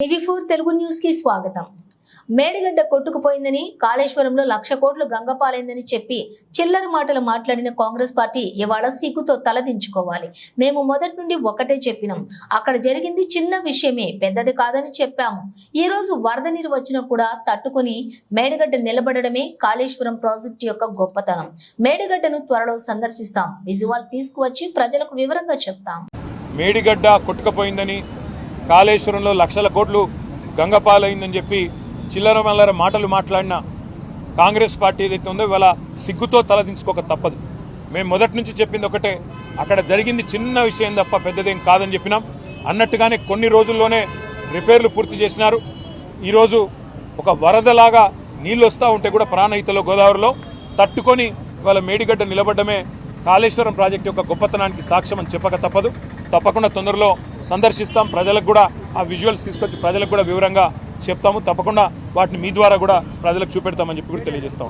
TV four Telugu న్యూస్కి స్వాగతం. మేడిగడ్డ కొట్టుకుపోయిందని కాళేశ్వరంలో లక్ష కోట్లు గంగపాలైందని చెప్పి చిల్లర మాటలు మాట్లాడిన కాంగ్రెస్ పార్టీ ఇవాళ సిగ్గుతో తలదించుకోవాలి మేము మొదటి నుండి ఒకటే చెప్పినాం. అక్కడ జరిగింది చిన్న విషయమే పెద్దది కాదని చెప్పాము. ఈ రోజు వరద నీరు వచ్చినా కూడా తట్టుకుని మేడిగడ్డ నిలబడడమే కాళేశ్వరం ప్రాజెక్టు యొక్క గొప్పతనం. మేడిగడ్డను త్వరలో సందర్శిస్తాం. విజువల్ తీసుకువచ్చి ప్రజలకు వివరంగా చెప్తాం. మేడిగడ్డ కొట్టుకుపోయిందని కాళేశ్వరంలో లక్షల కోట్లు గంగపాలైందని చెప్పి చిల్లర మల్లర మాటలు మాట్లాడిన కాంగ్రెస్ పార్టీ ఏదైతే ఉందో ఇవాళ సిగ్గుతో తలదించుకోక తప్పదు. మేము మొదటి నుంచి చెప్పింది ఒకటే అక్కడ జరిగింది చిన్న విషయం తప్ప పెద్దదేం కాదని చెప్పినాం. అన్నట్టుగానే కొన్ని రోజుల్లోనే రిపేర్లు పూర్తి చేసినారు. ఈరోజు ఒక వరదలాగా నీళ్ళు వస్తూ ఉంటే కూడా ప్రాణహితలో గోదావరిలో తట్టుకొని ఇవాళ మేడిగడ్డ నిలబడమే కాళేశ్వరం ప్రాజెక్టు యొక్క గొప్పతనానికి సాక్ష్యం అని చెప్పక తప్పదు. తప్పకుండా తొందరలో సందర్శిస్తాం. ప్రజలకు కూడా ఆ విజువల్స్ తీసుకొచ్చి ప్రజలకు కూడా వివరంగా చెప్తాము. తప్పకుండా వాటిని మీ ద్వారా కూడా ప్రజలకు చూపెడతామని చెప్పి కూడా తెలియజేస్తాం.